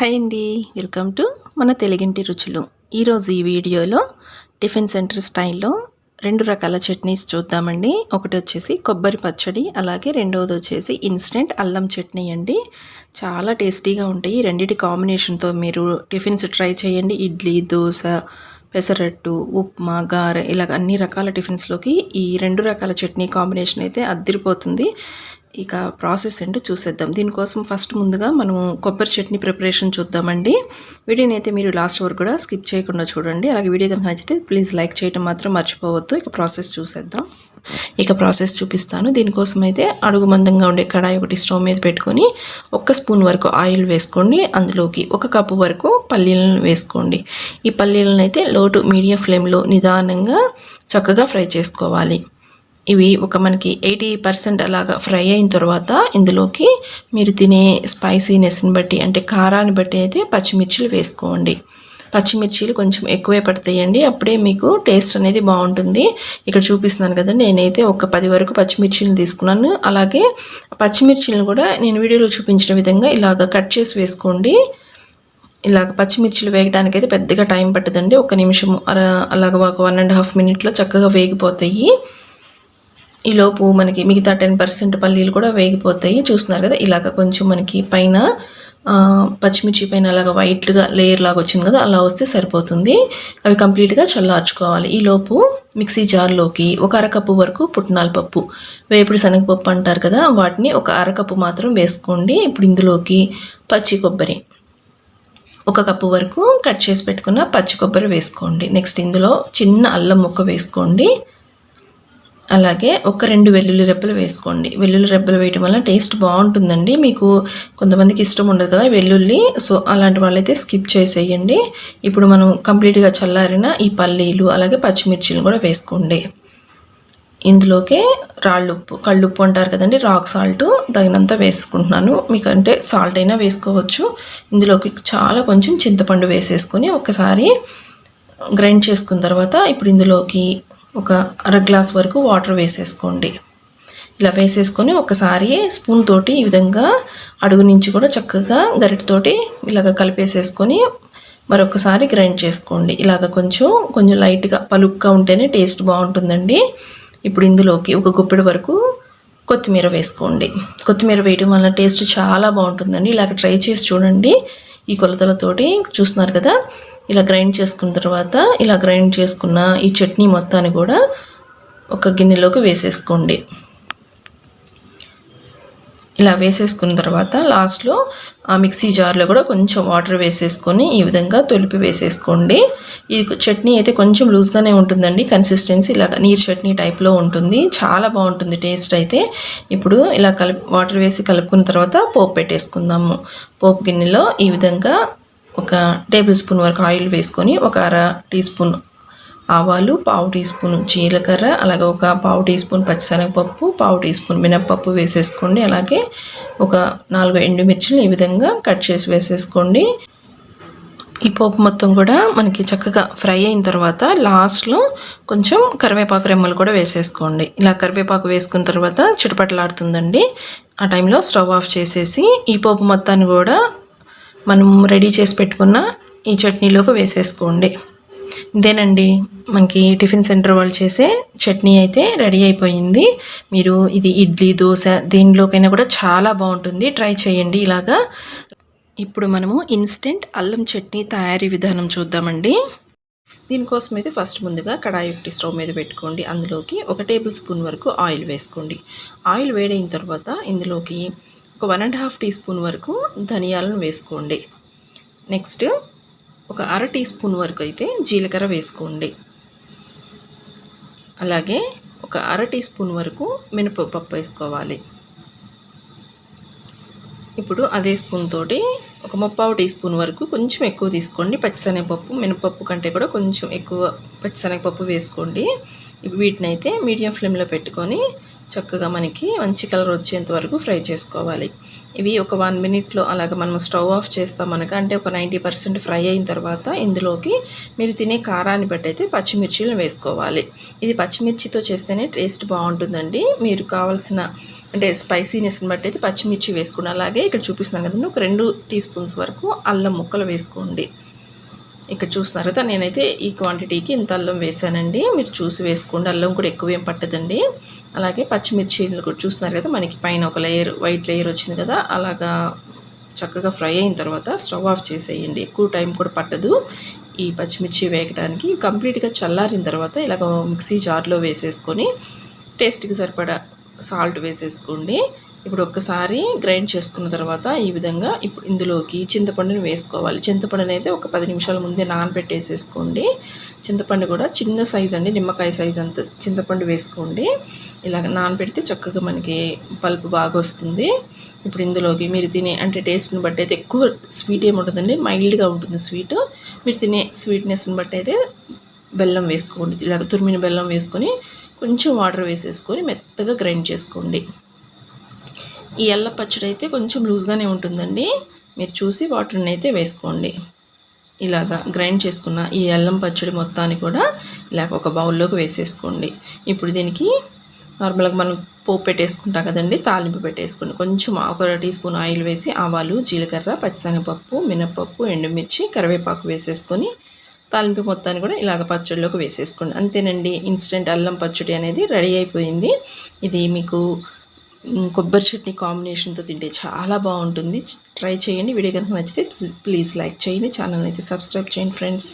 Hi అండి welcome to మన తెలుగింటి రుచులు. ఈరోజు ఈ వీడియోలో టిఫిన్ సెంటర్ స్టైల్లో రెండు రకాల చట్నీస్ చూద్దామండి. ఒకటి వచ్చేసి కొబ్బరి పచ్చడి అలాగే రెండవది వచ్చేసి ఇన్స్టెంట్ అల్లం చట్నీ అండి. చాలా టేస్టీగా ఉంటాయి. రెండింటి కాంబినేషన్తో మీరు టిఫిన్స్ ట్రై చేయండి. ఇడ్లీ దోశ పెసరట్టు ఉప్మా గారె ఇలాగ అన్ని రకాల టిఫిన్స్లోకి ఈ రెండు రకాల చట్నీ కాంబినేషన్ అయితే అద్దరిపోతుంది. ఇక ప్రాసెస్ ఏంటో చూసేద్దాం. దీనికోసం ఫస్ట్ ముందుగా మనము కొబ్బరి చట్నీ ప్రిపరేషన్ చూద్దామండి. వీడియోని అయితే మీరు లాస్ట్ వరకు కూడా స్కిప్ చేయకుండా చూడండి. అలాగే వీడియో కనుక నచ్చితే ప్లీజ్ లైక్ చేయడం మాత్రం మర్చిపోవద్దు. ఇక ప్రాసెస్ చూసేద్దాం. ఇక ప్రాసెస్ చూపిస్తాను. దీనికోసం అయితే అడుగు మందంగా ఉండే కడాయి ఒకటి స్టవ్ మీద పెట్టుకొని ఒక్క స్పూన్ వరకు ఆయిల్ వేసుకోండి. అందులోకి ఒక కప్పు వరకు పల్లీలను వేసుకోండి. ఈ పల్లీలను అయితే లోటు మీడియం ఫ్లేమ్లో నిదానంగా చక్కగా ఫ్రై చేసుకోవాలి. ఇవి ఒక మనకి ఎయిటీ పర్సెంట్ అలాగా ఫ్రై అయిన తర్వాత ఇందులోకి మీరు తినే స్పైసీనెస్ని బట్టి అంటే కారాన్ని బట్టి అయితే పచ్చిమిర్చిలు వేసుకోండి. పచ్చిమిర్చిలు కొంచెం ఎక్కువే పడతాయండి. అప్పుడే మీకు టేస్ట్ అనేది బాగుంటుంది. ఇక్కడ చూపిస్తున్నాను కదా నేనైతే ఒక పది వరకు పచ్చిమిర్చిలను తీసుకున్నాను. అలాగే పచ్చిమిర్చిలను కూడా నేను వీడియోలో చూపించిన విధంగా ఇలాగ కట్ చేసి వేసుకోండి. ఇలాగ పచ్చిమిర్చిలు వేగడానికి అయితే పెద్దగా టైం పట్టదండి. ఒక నిమిషం అలాగ ఒక వన్ అండ్ హాఫ్ మినిట్లో చక్కగా వేగిపోతాయి. ఈలోపు మనకి మిగతా టెన్ పర్సెంట్ పల్లీలు కూడా వేగిపోతాయి. చూస్తున్నారు కదా ఇలాగ కొంచెం మనకి పైన పచ్చిమిర్చి పైన అలాగ వైట్గా లేయర్ లాగా వచ్చింది కదా అలా వస్తే సరిపోతుంది. అవి కంప్లీట్గా చల్లార్చుకోవాలి. ఈలోపు మిక్సీ జార్లోకి ఒక అరకప్పు వరకు పుట్నాల పప్పు వేపుడు శనగపప్పు అంటారు కదా వాటిని ఒక అరకప్పు మాత్రం వేసుకోండి. ఇప్పుడు ఇందులోకి పచ్చి కొబ్బరి ఒక కప్పు వరకు కట్ చేసి పెట్టుకున్న పచ్చి కొబ్బరి వేసుకోండి. నెక్స్ట్ ఇందులో చిన్న అల్లం ముక్క వేసుకోండి. అలాగే ఒక రెండు వెల్లుల్లి రెబ్బలు వేసుకోండి. వెల్లుల్లి రెబ్బలు వేయటం వల్ల టేస్ట్ బాగుంటుందండి. మీకు కొంతమందికి ఇష్టం ఉండదు కదా వెల్లుల్లి. సో అలాంటి వాళ్ళైతే స్కిప్ చేసేయండి. ఇప్పుడు మనం కంప్లీట్గా చల్లారిన ఈ పల్లీలు అలాగే పచ్చిమిర్చిలు కూడా వేసుకోండి. ఇందులోకే రాళ్ళుప్పు కళ్ళుప్పు అంటారు కదండి రాక్ సాల్ట్ తగినంత వేసుకుంటున్నాను. మీకంటే సాల్ట్ అయినా వేసుకోవచ్చు. ఇందులోకి చాలా కొంచెం చింతపండు వేసేసుకొని ఒకసారి గ్రైండ్ చేసుకున్న తర్వాత ఇప్పుడు ఇందులోకి ఒక అర గ్లాస్ వరకు వాటర్ వేసేసుకోండి. ఇలా వేసేసుకొని ఒకసారి స్పూన్ తోటి ఈ విధంగా అడుగు నుంచి కూడా చక్కగా గరిటతోటి ఇలాగ కలిపేసేసుకొని మరొకసారి గ్రైండ్ చేసుకోండి. ఇలాగ కొంచెం కొంచెం లైట్గా పలుక్గా ఉంటేనే టేస్ట్ బాగుంటుందండి. ఇప్పుడు ఇందులోకి ఒక గుప్పెడు వరకు కొత్తిమీర వేసుకోండి. కొత్తిమీర వేయడం వల్ల టేస్ట్ చాలా బాగుంటుందండి. ఇలాగ ట్రై చేసి చూడండి. ఈ కొలతలతోటి చూస్తున్నారు కదా? ఇలా గ్రైండ్ చేసుకున్న తర్వాత ఇలా గ్రైండ్ చేసుకున్న ఈ చట్నీ మొత్తాన్ని కూడా ఒక గిన్నెలోకి వేసేసుకోండి. ఇలా వేసేసుకున్న తర్వాత లాస్ట్లో ఆ మిక్సీ జార్లో కూడా కొంచెం వాటర్ వేసేసుకొని ఈ విధంగా తొలిపి వేసేసుకోండి. ఈ చట్నీ అయితే కొంచెం లూజ్గానే ఉంటుందండి కన్సిస్టెన్సీ ఇలా నీరు చట్నీ టైప్లో ఉంటుంది చాలా బాగుంటుంది టేస్ట్ అయితే. ఇప్పుడు ఇలా కలిపి వాటర్ వేసి కలుపుకున్న తర్వాత పోపు పెట్టేసుకుందాము. పోపు గిన్నెలో ఈ విధంగా ఒక టేబుల్ స్పూన్ వరకు ఆయిల్ వేసుకొని ఒక అర టీ స్పూన్ ఆవాలు పావు టీ స్పూన్ జీలకర్ర అలాగే ఒక పావు టీ స్పూన్ పచ్చిశనగపప్పు పావు టీ స్పూన్ మినప్పప్పు వేసేసుకోండి. అలాగే ఒక నాలుగు ఎండుమిర్చిని ఈ విధంగా కట్ చేసి వేసేసుకోండి. ఈ పోపు మొత్తం కూడా మనకి చక్కగా ఫ్రై అయిన తర్వాత లాస్ట్లో కొంచెం కరివేపాకు రెమ్మలు కూడా వేసేసుకోండి. ఇలా కరివేపాకు వేసుకున్న తర్వాత చిటపటలాడుతుందండి. ఆ టైంలో స్టవ్ ఆఫ్ చేసేసి ఈ పోపు మొత్తాన్ని కూడా మనం రెడీ చేసి పెట్టుకున్న ఈ చట్నీలోకి వేసేసుకోండి. ఇదేనండి మనకి టిఫిన్ సెంటర్ వాళ్ళు చేసే చట్నీ అయితే రెడీ అయిపోయింది. మీరు ఇది ఇడ్లీ దోశ దీనిలోకైనా కూడా చాలా బాగుంటుంది. ట్రై చేయండి ఇలాగా. ఇప్పుడు మనము ఇన్స్టెంట్ అల్లం చట్నీ తయారీ విధానం చూద్దామండి. దీనికోసం అయితే ఫస్ట్ ముందుగా కడాయి ఒకటి స్టవ్ మీద పెట్టుకోండి. అందులోకి ఒక టేబుల్ స్పూన్ వరకు ఆయిల్ వేసుకోండి. ఆయిల్ వేడైన తర్వాత ఇందులోకి ఒక one and half teaspoon వరకు ధనియాలను వేసుకోండి. నెక్స్ట్ ఒక అర టీ స్పూన్ వరకు అయితే జీలకర్ర వేసుకోండి. అలాగే ఒక అర టీ స్పూన్ వరకు మినపప్పు వేసుకోవాలి. ఇప్పుడు అదే స్పూన్ తోటి ఒక ముప్పావు టీ స్పూన్ వరకు కొంచెం ఎక్కువ తీసుకోండి. పచ్చిశనగపప్పు మినపప్పు కంటే కూడా కొంచెం ఎక్కువ పచ్చిశనగపప్పు వేసుకోండి. వీటిని అయితే మీడియం ఫ్లేమ్లో పెట్టుకొని చక్కగా మనకి మంచి కలర్ వచ్చేంత వరకు ఫ్రై చేసుకోవాలి. ఇవి ఒక వన్ మినిట్లో అలాగ మనం స్టవ్ ఆఫ్ చేస్తాం మనక అంటే ఒక నైంటీ పర్సెంట్ ఫ్రై అయిన తర్వాత ఇందులోకి మీరు తినే కారాన్ని బట్టి అయితే పచ్చిమిర్చిలను వేసుకోవాలి. ఇది పచ్చిమిర్చితో చేస్తేనే టేస్ట్ బాగుంటుందండి. మీరు కావాల్సిన అంటే స్పైసీనెస్ని బట్టి అయితే పచ్చిమిర్చి వేసుకోండి. అలాగే ఇక్కడ చూపిస్తున్నాం కదండి ఒక రెండు టీ స్పూన్స్ వరకు అల్లం ముక్కలు వేసుకోండి. ఇక్కడ చూస్తున్నారు కదా నేనైతే ఈ క్వాంటిటీకి ఇంత అల్లం వేసానండి మీరు చూసి వేసుకోండి అల్లం కూడా ఎక్కువ ఏం పట్టదండి. అలాగే పచ్చిమిర్చీలు కూడా చూస్తున్నారు కదా మనకి పైన ఒక లేయర్ వైట్ లేయర్ వచ్చింది కదా అలాగా చక్కగా ఫ్రై అయిన తర్వాత స్టవ్ ఆఫ్ చేసేయండి. ఎక్కువ టైం కూడా పట్టదు. ఈ పచ్చిమిర్చి వేయడానికి కంప్లీట్గా చల్లారిన తర్వాత ఇలాగ మిక్సీ జార్లో వేసేసుకొని టేస్ట్కి సరిపడా సాల్ట్ వేసేసుకోండి. ఇప్పుడు ఒక్కసారి గ్రైండ్ చేసుకున్న తర్వాత ఈ విధంగా ఇప్పుడు ఇందులోకి చింతపండుని వేసుకోవాలి. చింతపండుని అయితే ఒక పది నిమిషాల ముందే నానబెట్టేసేసుకోండి. చింతపండు కూడా చిన్న సైజ్ అండి నిమ్మకాయ సైజ్ అంత చింతపండు వేసుకోండి. ఇలాగ నానబెడితే చక్కగా మనకి పల్పు బాగా వస్తుంది. ఇప్పుడు ఇందులోకి మీరు తినే అంటే టేస్ట్ని బట్టి అయితే ఎక్కువ స్వీట్ ఏముంటుందండి మైల్డ్గా ఉంటుంది స్వీట్. మీరు తినే స్వీట్నెస్ని బట్టి అయితే బెల్లం వేసుకోండి. ఇలాగ తురిమిన బెల్లం వేసుకొని కొంచెం వాటర్ వేసేసుకొని మెత్తగా గ్రైండ్ చేసుకోండి. ఈ ఎల్ల పచ్చడి అయితే కొంచెం లూజ్గానే ఉంటుందండి. మీరు చూసి వాటర్ని అయితే వేసుకోండి. ఇలాగా గ్రైండ్ చేసుకున్న ఈ అల్లం పచ్చడి మొత్తాన్ని కూడా ఇలాగ ఒక బౌల్లోకి వేసేసుకోండి. ఇప్పుడు దీనికి నార్మల్గా మనం పోపు పెట్టేసుకుంటాం కదండి తాలింపు పెట్టేసుకోండి కొంచెం ఒక టీ స్పూన్ ఆయిల్ వేసి ఆవాలు జీలకర్ర పచ్చిశనగపప్పు మినపప్పు ఎండుమిర్చి కరివేపాకు వేసేసుకొని తాలింపు మొత్తాన్ని కూడా ఇలాగ పచ్చడిలోకి వేసేసుకోండి. అంతేనండి ఇన్స్టెంట్ అల్లం పచ్చడి అనేది రెడీ అయిపోయింది. ఇది మీకు కొబ్బరి చట్నీ కాంబినేషన్తో తింటే చాలా బాగుంటుంది. ట్రై చేయండి. వీడియో కనుక నచ్చితే ప్లీజ్ లైక్ చేయండి. ఛానల్ అయితే సబ్స్క్రైబ్ చేయండి ఫ్రెండ్స్.